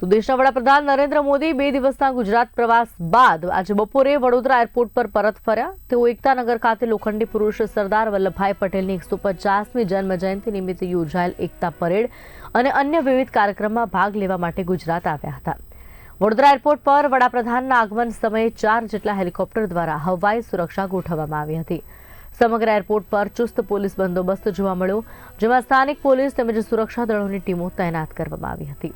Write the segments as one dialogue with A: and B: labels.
A: તો દેશના વડાપ્રધાન નરેન્દ્ર મોદી બે દિવસના ગુજરાત પ્રવાસ બાદ આજે બપોરે વડોદરા એરપોર્ટ પર પરત ફર્યા. તેઓ એકતાનગર ખાતે લોખંડી પુરુષ સરદાર વલ્લભભાઈ પટેલની એકસો પચાસમી જન્મ જયંતિ નિમિત્તે યોજાયેલ એકતા પરેડ અને અન્ય વિવિધ કાર્યક્રમમાં ભાગ લેવા માટે ગુજરાત આવ્યા હતા. વડોદરા એરપોર્ટ પર વડાપ્રધાનના આગમન સમયે ચાર જેટલા હેલિકોપ્ટર દ્વારા હવાઈ સુરક્ષા ગોઠવવામાં આવી હતી. સમગ્ર એરપોર્ટ પર ચુસ્ત પોલીસ બંદોબસ્ત જોવા મળ્યો, જેમાં સ્થાનિક પોલીસ તેમજ સુરક્ષા દળોની ટીમો તૈનાત કરવામાં આવી હતી.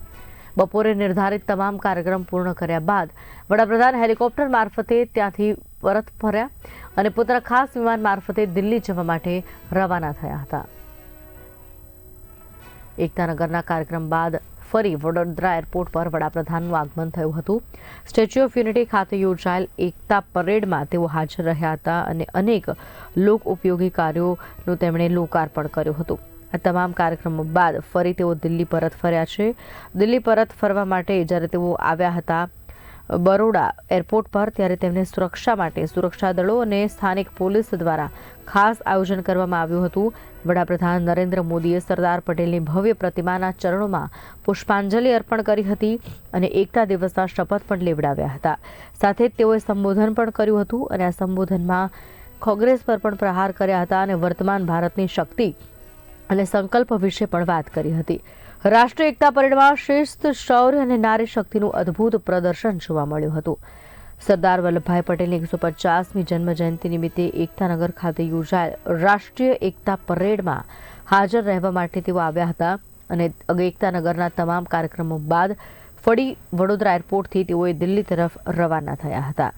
A: બપોરે નિર્ધારિત તમામ કાર્યક્રમ પૂર્ણ કર્યા બાદ વડાપ્રધાન હેલિકોપ્ટર મારફતે ત્યાંથી પરત ફર્યા અને પોતાના ખાસ વિમાન મારફતે દિલ્હી જવા માટે રવાના થયા હતા. એકતાનગરના કાર્યક્રમ બાદ ફરી વડોદરા એરપોર્ટ પર વડાપ્રધાનનું આગમન થયું હતું. સ્ટેચ્યુ ઓફ યુનિટી ખાતે યોજાયેલ એકતા પરેડમાં તેઓ હાજર રહ્યા હતા અને અનેક લોક ઉપયોગી કાર્યોનું તેમણે લોકાર્પણ કર્યું હતું. આ તમામ કાર્યક્રમો બાદ ફરી તેઓ દિલ્હી પરત ફર્યા છે. દિલ્હી પરત ફરવા માટે જ્યારે તેઓ આવ્યા હતા બરોડા એરપોર્ટ પર, ત્યારે તેમને સુરક્ષા માટે સુરક્ષા દળો અને સ્થાનિક પોલીસ દ્વારા ખાસ આયોજન કરવામાં આવ્યું હતું. વડાપ્રધાન નરેન્દ્ર મોદીએ સરદાર પટેલની ભવ્ય પ્રતિમાના ચરણોમાં પુષ્પાંજલિ અર્પણ કરી હતી અને એકતા દિવસના શપથ પણ લેવડાવ્યા હતા. સાથે જ તેઓએ સંબોધન પણ કર્યું હતું અને આ સંબોધનમાં કોંગ્રેસ પર પણ પ્રહાર કર્યા હતા અને વર્તમાન ભારતની શક્તિ અને સંકલ્પ વિશે પણ વાત કરી હતી. રાષ્ટ્રીય એકતા પરેડમાં શિસ્ત, શૌર્ય અને નારી શક્તિનું અદ્ભુત પ્રદર્શન જોવા મળ્યું હતું. સરદાર વલ્લભભાઈ પટેલની એકસો પચાસમી જન્મ જયંતિ નિમિત્તે એકતાનગર ખાતે યોજાયેલ રાષ્ટ્રીય એકતા પરેડમાં હાજર રહેવા માટે તેઓ આવ્યા હતા અને એકતાનગરના તમામ કાર્યક્રમો બાદ ફરી વડોદરા એરપોર્ટથી તેઓએ દિલ્હી તરફ રવાના થયા હતા.